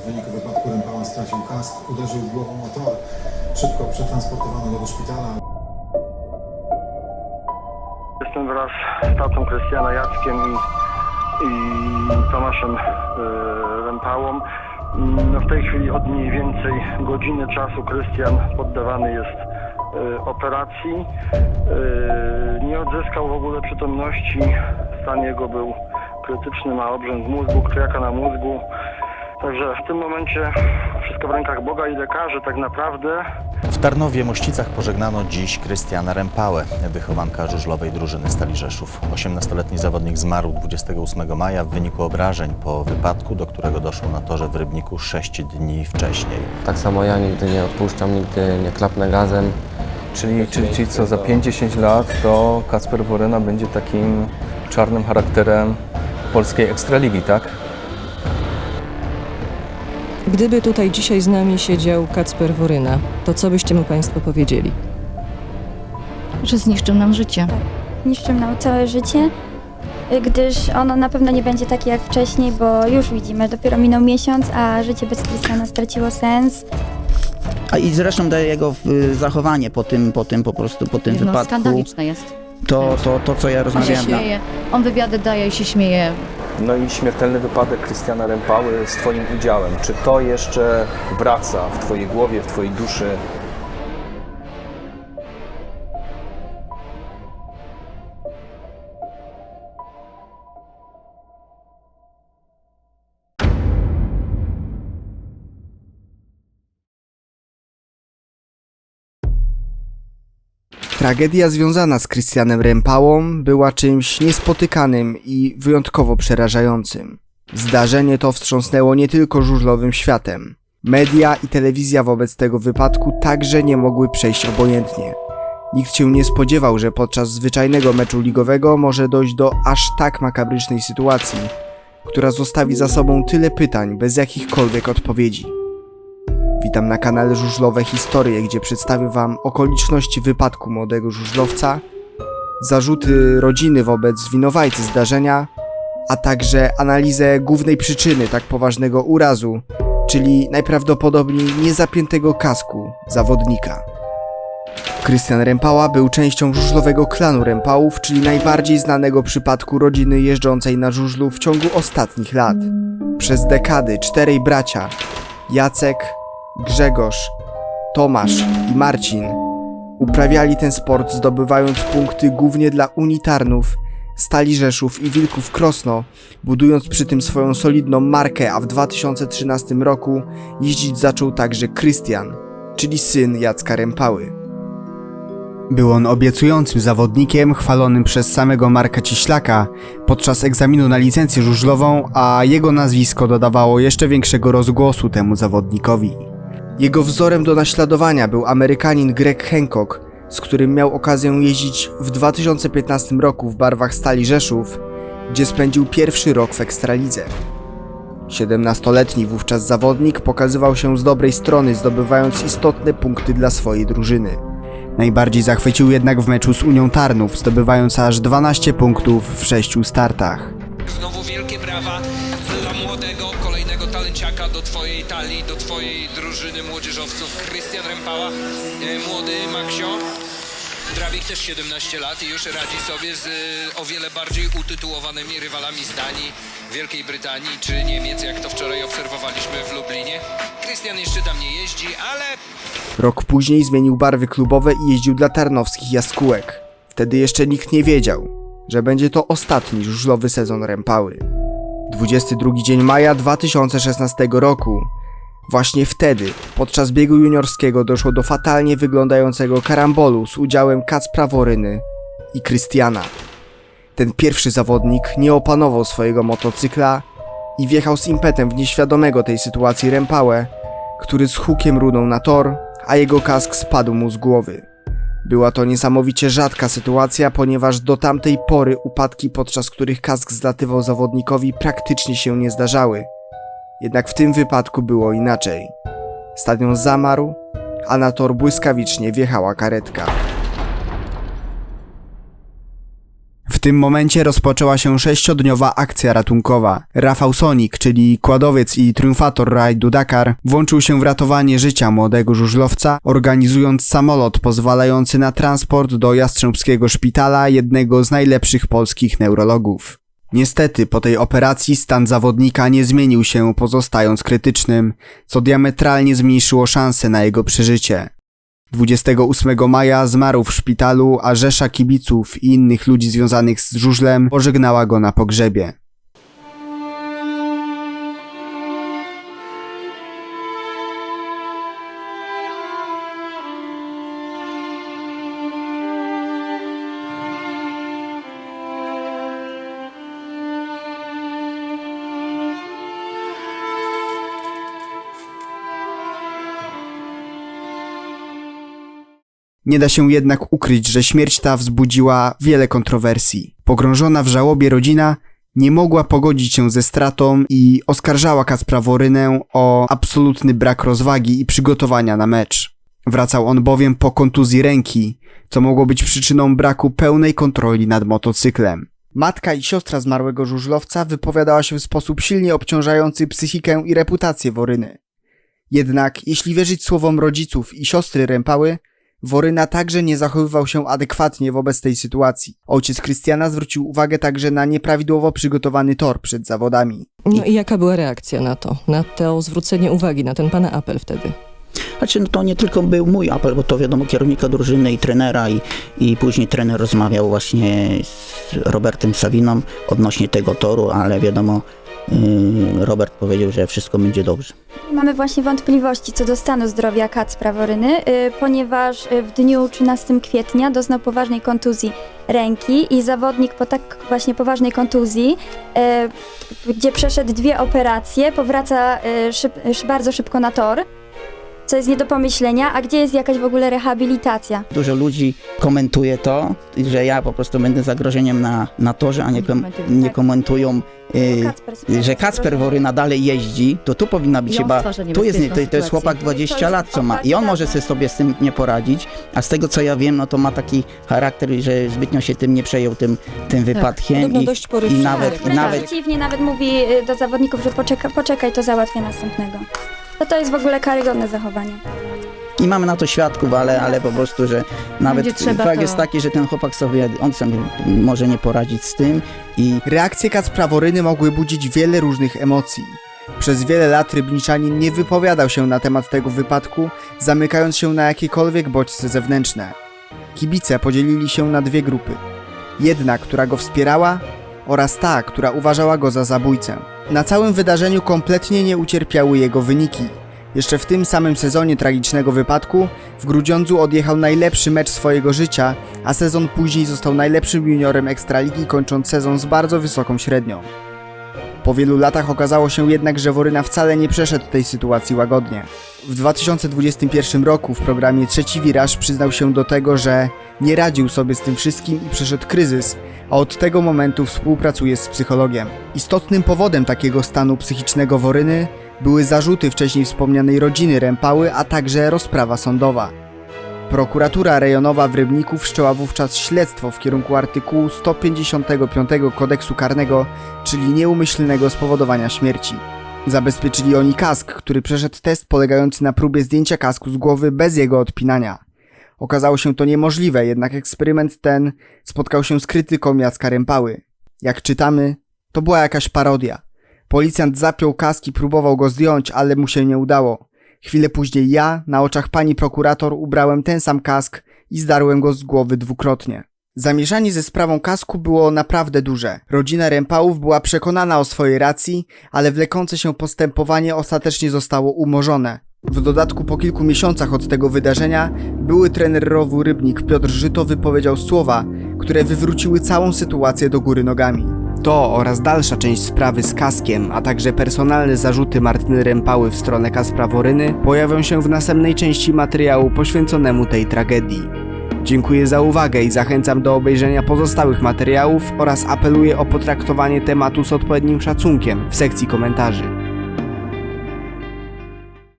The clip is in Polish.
W wyniku wypadku Rempała stracił kask, uderzył głową o tor. Szybko przetransportowano go do szpitala. Jestem wraz z tatą Krystiana Jackiem i, i Tomaszem e, Rempałą. No w tej chwili od mniej więcej godziny czasu Krystian poddawany jest e, operacji. E, nie odzyskał w ogóle przytomności. Stan jego był krytyczny, ma obrzęk mózgu, krwiaka na mózgu. Także w tym momencie wszystko w rękach Boga i lekarzy tak naprawdę. W Tarnowie Mościcach pożegnano dziś Krystiana Rempałę, wychowanka żużlowej drużyny Stali Rzeszów. 18-letni zawodnik zmarł 28 maja w wyniku obrażeń po wypadku, do którego doszło na torze w Rybniku 6 dni wcześniej. Tak samo ja nigdy nie odpuszczam, nigdy nie klapnę gazem. Czyli, czyli, czyli co, za 5-10 lat to Kacper Woryna będzie takim czarnym charakterem polskiej ekstraligi, tak? Gdyby tutaj dzisiaj z nami siedział Kacper Woryna, to co byście mu Państwo powiedzieli? że zniszczył nam życie. niszczył nam całe życie, gdyż ono na pewno nie będzie takie jak wcześniej, bo już widzimy, dopiero minął miesiąc, a życie bez Krystiana straciło sens. A i zresztą daje jego y, zachowanie po tym, po tym po prostu, po tym No, wypadku. skandaliczne jest. To, to, to, co ja On się rozmawiałem. na- śmieje, on wywiady daje i się śmieje. No i śmiertelny wypadek Krystiana Rempały z Twoim udziałem. Czy to jeszcze wraca w Twojej głowie, w Twojej duszy? Tragedia związana z Krystianem Rempałą była czymś niespotykanym i wyjątkowo przerażającym. Zdarzenie to wstrząsnęło nie tylko żużlowym światem. Media i telewizja wobec tego wypadku także nie mogły przejść obojętnie. Nikt się nie spodziewał, że podczas zwyczajnego meczu ligowego może dojść do aż tak makabrycznej sytuacji, która zostawi za sobą tyle pytań bez jakichkolwiek odpowiedzi. Witam na kanale Żużlowe Historie, gdzie przedstawię Wam okoliczności wypadku młodego żużlowca, zarzuty rodziny wobec winowajcy zdarzenia, a także analizę głównej przyczyny tak poważnego urazu, czyli najprawdopodobniej niezapiętego kasku zawodnika. Krystian Rempała był częścią żużlowego klanu Rempałów, czyli najbardziej znanego przypadku rodziny jeżdżącej na żużlu w ciągu ostatnich lat. Przez dekady czterej bracia Jacek, Grzegorz, Tomasz i Marcin uprawiali ten sport zdobywając punkty głównie dla unitarnów, Stali Rzeszów i Wilków Krosno, budując przy tym swoją solidną markę, a w 2013 roku jeździć zaczął także Krystian, czyli syn Jacka Rempały. Był on obiecującym zawodnikiem, chwalonym przez samego Marka Cieślaka podczas egzaminu na licencję żużlową, a jego nazwisko dodawało jeszcze większego rozgłosu temu zawodnikowi. Jego wzorem do naśladowania był Amerykanin Greg Hancock, z którym miał okazję jeździć w 2015 roku w barwach Stali Rzeszów, gdzie spędził pierwszy rok w Ekstralidze. 17-letni wówczas zawodnik pokazywał się z dobrej strony, zdobywając istotne punkty dla swojej drużyny. Najbardziej zachwycił jednak w meczu z Unią Tarnów, zdobywając aż 12 punktów w 6 startach. Znowu wielkie brawa do Twojej talii, do Twojej drużyny młodzieżowców. Krystian Rempała, e, młody Maksio. Drabik też 17 lat i już radzi sobie z e, o wiele bardziej utytułowanymi rywalami z Danii, Wielkiej Brytanii czy Niemiec, jak to wczoraj obserwowaliśmy w Lublinie. Krystian jeszcze tam nie jeździ, ale Rok później zmienił barwy klubowe i jeździł dla tarnowskich jaskółek. Wtedy jeszcze nikt nie wiedział, że będzie to ostatni żużlowy sezon Rempały. 22 dzień maja 2016 roku. Właśnie wtedy, podczas biegu juniorskiego doszło do fatalnie wyglądającego karambolu z udziałem Kacpra Woryny i Krystiana. Ten pierwszy zawodnik nie opanował swojego motocykla i wjechał z impetem w nieświadomego tej sytuacji Rempałę, który z hukiem runął na tor, a jego kask spadł mu z głowy. Była to niesamowicie rzadka sytuacja, ponieważ do tamtej pory upadki, podczas których kask zlatywał zawodnikowi, praktycznie się nie zdarzały. Jednak w tym wypadku było inaczej. Stadion zamarł, a na tor błyskawicznie wjechała karetka. Tym momencie rozpoczęła się sześciodniowa akcja ratunkowa. Rafał Sonik, czyli kładowiec i triumfator rajdu Dakar, włączył się w ratowanie życia młodego żużlowca, organizując samolot pozwalający na transport do Jastrzębskiego Szpitala jednego z najlepszych polskich neurologów. Niestety po tej operacji stan zawodnika nie zmienił się pozostając krytycznym, co diametralnie zmniejszyło szanse na jego przeżycie. 28 maja zmarł w szpitalu, a rzesza kibiców i innych ludzi związanych z żużlem pożegnała go na pogrzebie. Nie da się jednak ukryć, że śmierć ta wzbudziła wiele kontrowersji. Pogrążona w żałobie rodzina nie mogła pogodzić się ze stratą i oskarżała Kacpra Worynę o absolutny brak rozwagi i przygotowania na mecz. Wracał on bowiem po kontuzji ręki, co mogło być przyczyną braku pełnej kontroli nad motocyklem. Matka i siostra zmarłego żużlowca wypowiadała się w sposób silnie obciążający psychikę i reputację Woryny. Jednak, jeśli wierzyć słowom rodziców i siostry Rępały, Woryna także nie zachowywał się adekwatnie wobec tej sytuacji. Ojciec Krystiana zwrócił uwagę także na nieprawidłowo przygotowany tor przed zawodami. No i jaka była reakcja na to, na to zwrócenie uwagi, na ten pana apel wtedy? Znaczy, no to nie tylko był mój apel, bo to wiadomo kierownika drużyny i trenera i, i później trener rozmawiał właśnie z Robertem Sawiną odnośnie tego toru, ale wiadomo, Robert powiedział, że wszystko będzie dobrze. Mamy właśnie wątpliwości co do stanu zdrowia Kacpra Woryny, y, ponieważ y, w dniu 13 kwietnia doznał poważnej kontuzji ręki i zawodnik po tak właśnie poważnej kontuzji, y, gdzie przeszedł dwie operacje, powraca szyb, szy- bardzo szybko na tor, co jest nie do pomyślenia, a gdzie jest jakaś w ogóle rehabilitacja? Dużo ludzi komentuje to, że ja po prostu będę zagrożeniem na, na torze, a nie, kom, komentują, nie tak. komentują, yy, Kacper sprawia że Kacper Woryna dalej jeździ, to tu powinna być I on chyba, stwarza tu jest, nie- to, to jest sytuację. chłopak 20 lat co ma i on może sobie, sobie z tym nie poradzić, a z tego co ja wiem, no to ma taki charakter, że zbytnio się tym nie przejął, tym, tym wypadkiem Podobno i, dość i nawet, i Wręcz nawet przeciwnie, nawet mówi y, do zawodników, że poczeka, poczekaj, to załatwię następnego. To to jest w ogóle karygodne zachowanie. i mamy na to świadków, ale, ale po prostu, że nawet trzeba fakt to- jest taki, że ten chłopak sobie, on sobie może nie poradzić z tym i Reakcje Kacpra Woryny mogły budzić wiele różnych emocji. Przez wiele lat Rybniczanin nie wypowiadał się na temat tego wypadku, zamykając się na jakiekolwiek bodźce zewnętrzne. Kibice podzielili się na dwie grupy. Jedna, która go wspierała oraz ta, która uważała go za zabójcę. Na całym wydarzeniu kompletnie nie ucierpiały jego wyniki. Jeszcze w tym samym sezonie tragicznego wypadku w Grudziądzu odjechał najlepszy mecz swojego życia, a sezon później został najlepszym juniorem Ekstraligi, kończąc sezon z bardzo wysoką średnią. Po wielu latach okazało się jednak, że Woryna wcale nie przeszedł tej sytuacji łagodnie. W 2021 roku w programie Trzeci Wiraż przyznał się do tego, że nie radził sobie z tym wszystkim i przeszedł kryzys, a od tego momentu współpracuje z psychologiem. Istotnym powodem takiego stanu psychicznego Woryny były zarzuty wcześniej wspomnianej rodziny Rępały, a także rozprawa sądowa. Prokuratura rejonowa w Rybniku wszczęła wówczas śledztwo w kierunku artykułu 155 kodeksu karnego, czyli nieumyślnego spowodowania śmierci. Zabezpieczyli oni kask, który przeszedł test polegający na próbie zdjęcia kasku z głowy bez jego odpinania. Okazało się to niemożliwe, jednak eksperyment ten spotkał się z krytyką Jacka Rępały. Jak czytamy, to była jakaś parodia. Policjant zapiął kask i próbował go zdjąć, ale mu się nie udało. Chwilę później ja, na oczach pani prokurator, ubrałem ten sam kask i zdarłem go z głowy dwukrotnie. Zamieszanie ze sprawą kasku było naprawdę duże. Rodzina Rępałów była przekonana o swojej racji, ale wlekące się postępowanie ostatecznie zostało umorzone. W dodatku po kilku miesiącach od tego wydarzenia były trener rowu Rybnik Piotr Żyto wypowiedział słowa, które wywróciły całą sytuację do góry nogami. To oraz dalsza część sprawy z kaskiem, a także personalne zarzuty Martyny Rępały w stronę Kaspra Woryny pojawią się w następnej części materiału poświęconemu tej tragedii. Dziękuję za uwagę i zachęcam do obejrzenia pozostałych materiałów oraz apeluję o potraktowanie tematu z odpowiednim szacunkiem w sekcji komentarzy.